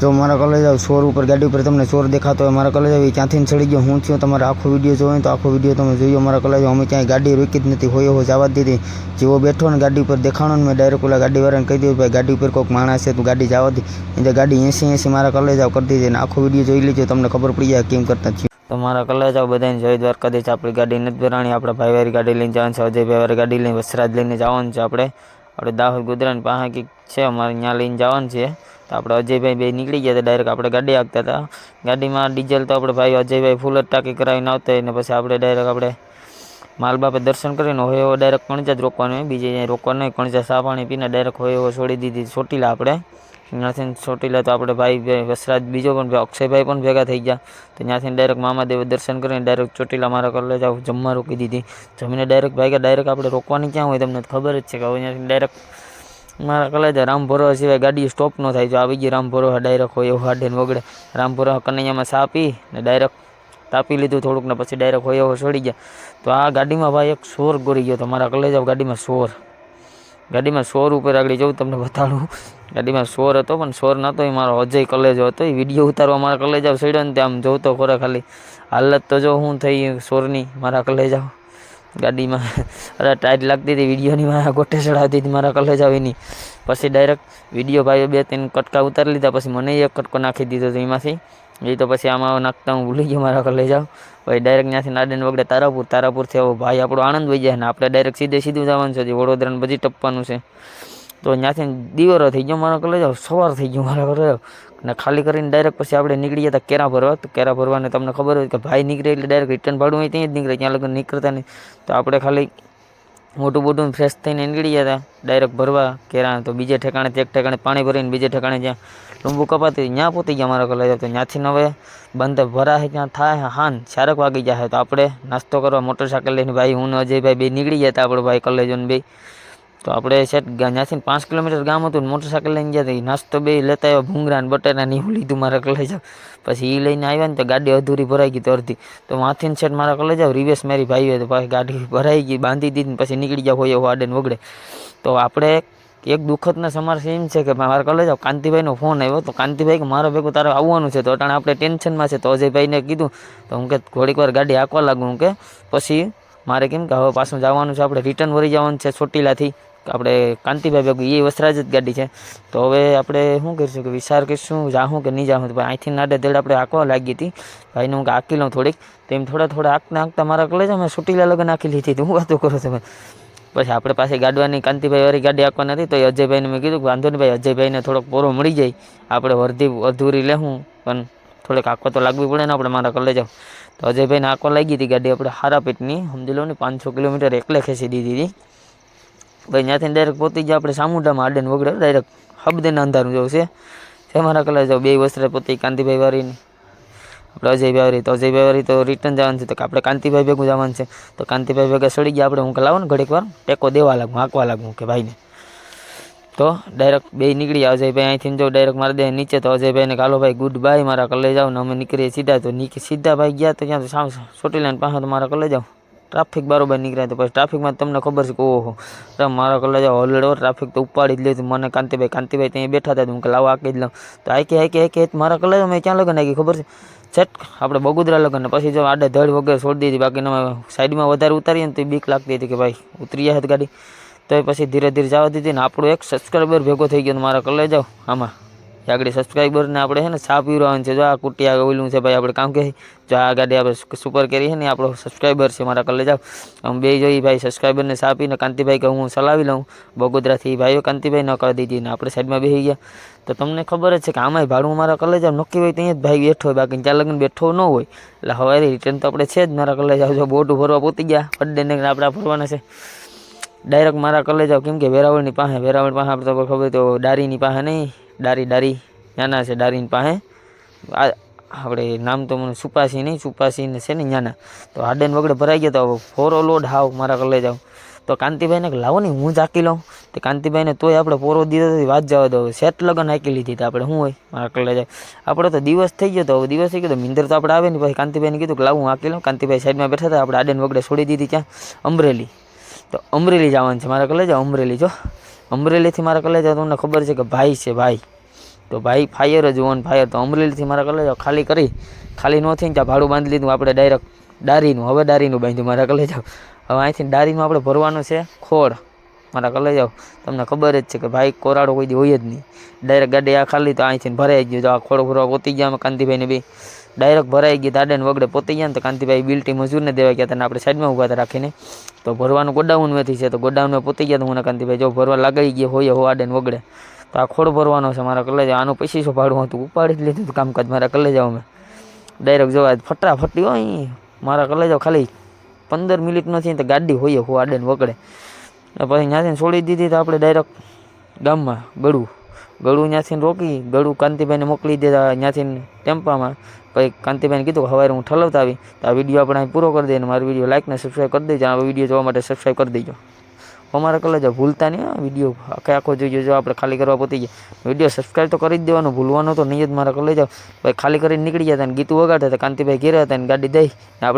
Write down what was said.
જો મારા કોલેજ આવ સોર ઉપર, ગાડી ઉપર તમને સોર દેખાતો હોય, મારા કોલેજ આવી ક્યાંથી ને ચડી ગયો, હું થયો તમારે આખો વીડિયો જોયો તો આખો વીડિયો તમે જોયો. મારા કોલેજ અમે ક્યાંય ગાડી રોકી જ નથી, હોય એવો જવા દીધી. જેવો બેઠો ને ગાડી ઉપર દેખાણો ને મેં ડાયરેક્ટ ઓલા ગાડીવાળાને કહી દીધું, ભાઈ, ગાડી ઉપર કોઈક માણસ છે, તું ગાડી જવા દે. એટલે ગાડી એંસી એંસી મારા કોલેજ આવ કરી દીધી ને આખો વીડિયો જોઈ લેજો, તમને ખબર પડી જાય કેમ કરતા થયું તો મારા કલેજ આવ બધાને જય દ્વારકાધીશ આપણી ગાડી નથી ભરાણી આપણા ભાઈવારી ગાડી લઈને જવાનું છે અજય ભાઈવારી ગાડી લઈને વસરાજ લઈને જવાનું છે આપણે. આપણે દાહોદ ગોધરાની પાસે કંઈક છે, અમારે ત્યાં લઈને જવાનું છે. તો આપણે અજયભાઈ બે નીકળી ગયા હતા ડાયરેક્ટ આપણે ગાડી આપતા હતા. ગાડીમાં ડીઝલ તો આપણે ભાઈ અજયભાઈ ફૂલ જ ટાંકી કરાવીને આવતા હોય ને પછી આપણે ડાયરેક્ટ આપણે માલબાપે દર્શન કરીને હોય એવો ડાયરેક્ટ કણજા જ રોકવાનું બીજે રોકવાનું નહીં, કણજા સા પાણી પીને ડાયરેક્ટ હોય એવો છોડી દીધી ચોટીલા આપણે. ત્યાંથી ચોટીલા તો આપણે ભાઈ વસરાજ બીજો પણ અક્ષયભાઈ પણ ભેગા થઈ ગયા. તો ત્યાંથી ડાયરેક્ટ મામાદેવ દર્શન કરીને ડાયરેક્ટ ચોટીલા મારા કોલેજ આવું જમવા રોકી દીધી. જમીને ડાયરેક્ટ ભાઈ ડાયરેક્ટ આપણે રોકવાની ક્યાં હોય તમને ખબર જ છે કે હવે ત્યાંથી ડાયરેક્ટ મારા કલેજ રામ ભરોવા સિવાય ગાડી સ્ટોપ ન થાય. જો આવી ગઈ રામ ભરોવા ડાયરેક્ટ હોય એવું હાડે વગડે. રામ ભરોવા કનૈયામાં સાપી ને ડાયરેક્ટ તાપી લીધું થોડુંક ને પછી ડાયરેક્ટ હોય એવો છોડી ગયા. તો આ ગાડીમાં ભાઈ એક સોર ગોરી ગયો તો મારા કલેજ ગાડીમાં સોર. ગાડીમાં સોર ઉપર આગળ જવું તમને બતાડું. ગાડીમાં સોર હતો, પણ સોર નહોતો એ મારો અજય કલેજો હતો. એ વીડિયો ઉતારવા મારા કલેજ સડ્યો ને તે આમ જોતો ખોરા ખાલી. હાલત તો જો હું થઈ સોરની મારા કલેજ ગાડીમાં અરે ટાઈટ લાગતી હતી, વિડીયોની મારા ગોટે ચડાવતી હતી મારા કલેજ આવીની પછી ડાયરેક્ટ વીડિયો ભાઈઓ બે ત્રણ કટકા ઉતારી લીધા, પછી મને એક કટકો નાખી દીધો હતો એમાંથી. એ તો પછી આમાં નાખતા હું ભૂલી ગયો મારા લઈ જાઉં. પછી ડાયરેક્ટ ત્યાંથી નાદેન વગડે તારાપુર તારાપુરથી આવો ભાઈ આપણો આનંદ વહી જાય ને આપણે ડાયરેક્ટ સીધે સીધું જવાનું છે વડોદરાને બધી ટપવાનું છે. તો ત્યાંથી દિવરો થઈ ગયો મારા કલેજ સવાર થઈ ગયો મારા ઘરે. ને ખાલી કરીને ડાયરેક્ટ પછી આપણે નીકળી હતા કેરા ભરવા. તો કેરા ભરવાને તમને ખબર હોય કે ભાઈ નીકળે એટલે ડાયરેક્ટ રિટર્ન ભાડું હોય ત્યાં જ નીકળે, ત્યાં લગન નીકળતા નહીં. તો આપણે ખાલી મોટું મોટું ફ્રેશ થઈને નીકળી ગયા હતા ડાયરેક્ટ ભરવા કેરા તો બીજે ઠેકાણે એક ઠેકાણે પાણી ભરીને બીજે ઠેકાણે જ્યાં લીંબુ કપાતી ત્યાં પહોંચી ગયા મારા કલેજ તો ત્યાંથી હવે બંધ ભરાય ત્યાં થાય? હાન, ચારક વાગી જાય તો આપણે નાસ્તો કરવા મોટરસાયકલ લઈને ભાઈ, હું અજયભાઈ બે નીકળી ગયા હતા આપણે ભાઈ કલેજો ને બે. તો આપણે સેટ ત્યાંથી પાંચ કિલોમીટર ગામ હતું ને મોટરસાયકલ લઈને ગયા નાસ્તો બે લેતા આવ્યા ભૂંગરા ને બટેટા ને એવું લીધું મારા કલેજ. પછી એ લઈને આવ્યા ને તો ગાડી અધૂરી ભરાઈ ગઈ તો અડધી. તો માથી સેટ મારા કલેજ રિવેસ મારી ભાઈ હોય તો પાછી ગાડી ભરાઈ ગઈ, બાંધી દીધી પછી નીકળી ગયા હોય એવો ને વગડે. તો આપણે એક દુઃખદના સમાર એમ છે કે મારા કલેજ કાંતિભાઈનો ફોન આવ્યો તો કાંતિભાઈ કે મારા ભેગું તારે આવવાનું છે તો અટાણે આપણે ટેન્શનમાં છે તો અજયભાઈને કીધું તો હું કે ઘોડીક વાર ગાડી હાંકવા લાગુ હું કે પછી મારે કેમ કે હવે પાછું જવાનું છે, આપણે રિટર્ન વળી જવાનું છે ચોટીલાથી. આપણે કાંતિભાઈ ભેગું એ વસરાજ જ ગાડી છે. તો હવે આપણે શું કરીશું કે વિચાર કરીશું જાઉં કે નહીં જાઉં તો ભાઈ અહીંથી નાડે ધેડ આપણે આંકવા લાગી હતી. ભાઈને હું આંકી લઉં થોડીક. તો એમ થોડા થોડા આંકતા આંકતા મારા કલેજ અમે ચોટીલા લગ્ન આંકી લીધી હતી. હું વાતો કરો તમે પછી આપણે પાસે ગાડવાની, કાંતિભાઈ વાળી ગાડી આપવા નથી તો અજયભાઈને મેં કીધું કે વાંધો નહીં ભાઈ, અજયભાઈને થોડોક પોરો મળી જાય. આપણે વર્ધી અધૂરી લેવું પણ થોડીક આંકવા તો લાગવી પડે ને આપણે મારા કલે જાવ તો અજયભાઈને આંકવા લાગી હતી ગાડી આપણે હારા પેટની. સમજી લો ને, પાંચસો કિલોમીટર એકલે ખેંચી દીધી હતી. ભાઈ, ત્યાંથી ડાયરેક્ટ પહોંચી ગયા આપણે સામુંડામાં આડે વગડે ડાયરેક્ટ હબદેને અંધારું જવું છે. જે મારા કલે જાવ બે વસ્ત્રે પોતી કાંતિભાઈ વાળીની આપણે અજયભાઈ વારી, તો અજયભાઈ વારી તો રિટર્ન જવાનું છે. તો આપણે કાંતિભાઈ ભેગું જવાનું છે. તો કાંતિભાઈ ભેગા સડી ગયા આપણે. હું લાવો ને ઘડીક વાર, ટેકો દેવા લાગું, હાંકવા લાગું કે ભાઈને. તો ડાયરેક્ટ બે નીકળી અજયભાઈ અહીંથી જો ડાયરેક્ટ મારી દે નીચે તો અજયભાઈને કાલો ભાઈ ગુડ બાય મારા કલે જાવ ને અમે નીકળીએ સીધા તો નીકળી સીધા ભાઈ ગયા તો ત્યાં તો સામે ચોટી લાઈન પાસે તો મારા કલે જાવ ટ્રાફિક બરોબર નીકળ્યા તો પછી ટ્રાફિકમાં તમને ખબર છે કે, ઓહો મારા કલે જાઓ. હલડો ટ્રાફિક તો ઉપાડી જ લીધું મને કાંતિભાઈ કાંતિભાઈ ત્યાં બેઠા હતા હું કે લાવો આકી જ લઉં. તો આકે આકે કે મારા કલે મેં ક્યાં લગન આવી ખબર છે? છેટ આપણે બગુદરા લગન પછી જો આડે ધડ વગર છોડી દીધી. બાકી સાઈડમાં વધારે ઉતારીએ ને તો બીક લાગતી હતી કે, ભાઈ, ઉતરી જાય ગાડી. તો એ પછી ધીરે ધીરે જવા દીધી ને આપણો એક સબસ્ક્રાઈબર ભેગો થઈ ગયો મારા કલે જાવ આમાં. આગળ સબસ્ક્રાઈબરને આપણે છે ને ચા પીવડાવવાનું છે, જો આ કુટી આ ઓલું છે ભાઈ, આપણે કામ કે જો આ ગાડી આપણે સુપર કેરી છે ને આપણો સબસ્ક્રાઈબર છે મારા કલે જાવ આમ બે જોઈ ભાઈ સબસ્ક્રાઈબરને ચા પીને કાંતિભાઈ કે હું ચલાવી લઉં. બગોદરાથી ભાઈઓ કાંતિભાઈ ન કરી દીધી ને આપણે સાઈડમાં બેસી ગયા. તો તમને ખબર જ છે કે આમાંય ભાડું મારા કલે જાવ નક્કી હોય ત્યાં જ ભાઈ બેઠો હોય, બાકી ત્યાં લગ્ન બેઠો ન હોય. એટલે હવે રિટર્ન તો આપણે છે જ મારા કલે જાવ જો બોટ ભરવા પહોંચી ગયા ફડ્ડે ને આપણે ફરવાના છે. ડાયરેક્ટ મારા કલે જાવ કેમ કે વેરાવળની પાસે, વેરાવળ પાસે આપણે તો ખબર તો ડારીની પાસે નહીં. ડારી ડારી. નાના છે ડારીની પાસે. આ આપણે નામ તો મને સુપાસી નહીં, સુપાસી ને છે ને નાના તો હાડેન વગડે ભરાઈ ગયા તો ફોરો લોડ હાવ મારા કલે જાવ તો કાંતિભાઈને કે લાવો ને, હું જ હાકી લઉં. તે કાંતિભાઈને તોય આપણે પોરો દીધો તો વાત જવા દો. સેટ લગન હાકી લીધી તો આપણે, શું હોય? મારા કલે જાય આપણે તો દિવસ થઈ ગયો તો હવે દિવસ થઈ ગયો તો મિંદર તો આપણે આવે ને, પછી કાંતિભાઈને કીધું કે લાવું હું હાકી લઉં. કાંતિભાઈ સાઈડમાં બેઠા હતા, આપણે આડેન વગડે છોડી દીધી ક્યાં અમરેલી. તો અમરેલી જવાનું છે. મારા કલેજ અમરેલી, જો. અમરેલીથી મારા કલેજ તમને ખબર છે કે ભાઈ છે ભાઈ. તો ભાઈ ફાયર જ ઓન ફાયર તો અમરેલીથી મારા કલેજા ખાલી કરી, ખાલી ન થઈને ત્યાં ભાડું બાંધી લીધું. આપણે ડાયરેક્ટ ડારીનું હવે ડારીનું બાંધ્યું મારા કલેજા. હવે અહીંથી ડારીનું આપણે ભરવાનું છે ખોડ. મારા કલેજાઓ તમને ખબર જ છે કે ભાઈ કોરાડો કોઈ દી હોય જ નહીં. ડાયરેક્ટ ગાડી આ ખાલી તો અહીંથી ભરાઈ ગયું. તો આ ખોડ ભરવા પોતી ગયા અમે કાંતિભાઈને બી. ડાયરેક્ટ ભરાઈ ગઈ દાડે વગડે પોતી ગયા ને તો કાંતિભાઈ બિલ્ટી મજૂરને દેવા ગયા હતા આપણે સાઈડમાં ઊભા હતા રાખીને. તો ભરવાનું ગોડાઉન નથી છે, તો ગોડાઉનમાં પોતી ગયા તો હું કાંતિભાઈ, જો ભરવા લાગી ગયા હોય, હો આડે વગડે. તો આ ખોડ ભરવાનો છે, મારા કલેજા આનું પૈસી શું ભાડું હતું? ઉપાડી જ લીધું હતું કામકાજ મારા કલેજાઓ મેં. ડાયરેક્ટ જોવા ફટાફટી હોય અહીં મારા કલેજાઓ ખાલી પંદર મિનિટ નથી તો ગાડી હોય, હું આડે વગડે. પછી ત્યાંથી છોડી દીધી તો આપણે ડાયરેક્ટ ગામમાં ગળું. ગળું ત્યાંથી રોકી, ગળું કાંતિભાઈને મોકલી દીધા ત્યાંથી ટેમ્પામાં. પછી કાંતિભાઈને કીધું કે હવે હું ઠલવતા આવી. તો આ વીડિયો આપણે પૂરો કરી દઈએ મારો વીડિયો લાઈક ને સબસ્ક્રાઈબ કરી દેજો. આ વીડિયો જોવા માટે સબસ્ક્રાઈબ કરી દેજો. અમારા કલેજો ભૂલતા નહીં આ વીડિયો આખે આખો જોઈએ જો આપણે ખાલી કરવા પોતી ગયા. વીડિયો સબસ્ક્રાઈબ તો કરી જ દેવાનું, ભૂલવાનું તો નહીં જ મારા કલેજો ભાઈ ખાલી કરીને નીકળી જતા ને ગીતું વગાડતા હતા. કાંતિભાઈ ઘેર હતા ને ગાડી દઈ. આપણે